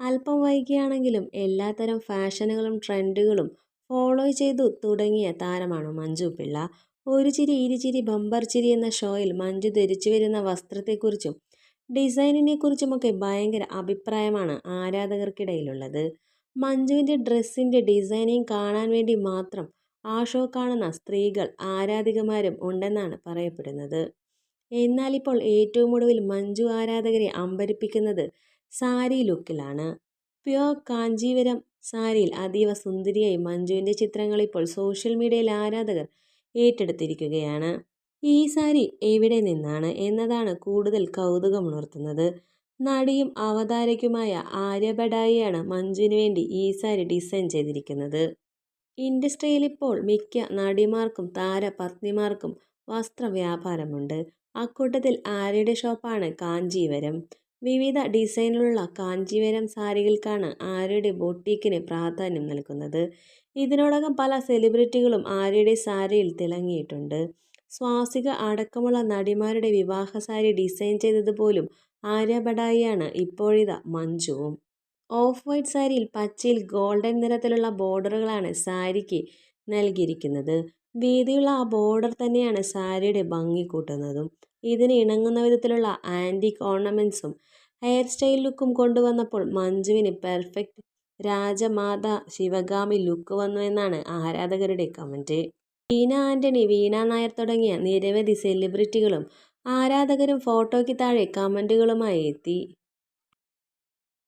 അല്പം വൈകിയാണെങ്കിലും എല്ലാത്തരം ഫാഷനുകളും ട്രെൻഡുകളും ഫോളോ ചെയ്തു തുടങ്ങിയ താരമാണ് മഞ്ജു പിള്ള. ഒരു ചിരി ഇരുചിരി ബമ്പർ ചിരി എന്ന ഷോയിൽ മഞ്ജു ധരിച്ചു വരുന്ന വസ്ത്രത്തെക്കുറിച്ചും ഡിസൈനിനെ കുറിച്ചുമൊക്കെ ഭയങ്കര അഭിപ്രായമാണ് ആരാധകർക്കിടയിലുള്ളത്. മഞ്ജുവിന്റെ ഡ്രസ്സിന്റെ ഡിസൈനിങ് കാണാൻ വേണ്ടി മാത്രം ആ ഷോ കാണുന്ന സ്ത്രീകൾ ആരാധികമാരും ഉണ്ടെന്നാണ് പറയപ്പെടുന്നത്. എന്നാൽ ഇപ്പോൾ ഏറ്റവും ഒടുവിൽ മഞ്ജു ആരാധകരെ അമ്പരിപ്പിക്കുന്നത് സാരി ലുക്കിലാണ്. പ്യുവർ കാഞ്ചീവരം സാരിയിൽ അതീവ സുന്ദരിയായി മഞ്ജുവിന്റെ ചിത്രങ്ങൾ ഇപ്പോൾ സോഷ്യൽ മീഡിയയിൽ ആരാധകർ ഏറ്റെടുത്തിരിക്കുകയാണ്. ഈ സാരി എവിടെ നിന്നാണ് എന്നതാണ് കൂടുതൽ കൗതുകമുണർത്തുന്നത്. നടിയും അവതാരയ്ക്കുമായ ആര്യഭടായിയാണ് മഞ്ജുവിന് വേണ്ടി ഈ സാരി ഡിസൈൻ ചെയ്തിരിക്കുന്നത്. ഇൻഡസ്ട്രിയിൽ ഇപ്പോൾ മിക്ക നടിമാർക്കും താരപത്നിമാർക്കും വസ്ത്രവ്യാപാരമുണ്ട്. അക്കൂട്ടത്തിൽ ആര്യയുടെ ഷോപ്പാണ് കാഞ്ചീവരം വിവിധ ഡിസൈനിലുള്ള കാഞ്ചീവരം സാരികൾക്കാണ് ആര്യയുടെ ബൊട്ടീക്കിന് പ്രാധാന്യം നൽകുന്നത്. ഇതിനോടകം പല സെലിബ്രിറ്റികളും ആര്യയുടെ സാരിയിൽ തിളങ്ങിയിട്ടുണ്ട്. സ്വാസിക അടക്കമുള്ള നടിമാരുടെ വിവാഹ സാരി ഡിസൈൻ ചെയ്തതുപോലും ആര്യ ബഡായിയാണ് ഇപ്പോഴിത മഞ്ജുവും. ഓഫ് വൈറ്റ് സാരിയിൽ പച്ചയിൽ ഗോൾഡൻ നിറത്തിലുള്ള ബോർഡറുകളാണ് സാരിക്ക് നൽകിയിരിക്കുന്നത്. വീതിയുള്ള ആ ബോർഡർ തന്നെയാണ് സാരിയുടെ ഭംഗി കൂട്ടുന്നതും. ഇതിന് ഇണങ്ങുന്ന വിധത്തിലുള്ള ആന്റിക് ഓർണമെന്റ്സും ഹെയർ സ്റ്റൈൽ ലുക്കും കൊണ്ടുവന്നപ്പോൾ മഞ്ജുവിന് പെർഫെക്റ്റ് രാജമാത ശിവഗാമി ലുക്ക് വന്നു എന്നാണ് ആരാധകരുടെ കമന്റ് വീണ ആന്റണി വീണ നായർ തുടങ്ങിയ നിരവധി സെലിബ്രിറ്റികളും ആരാധകരും ഫോട്ടോയ്ക്ക് താഴെ കമന്റുകളുമായി എത്തി.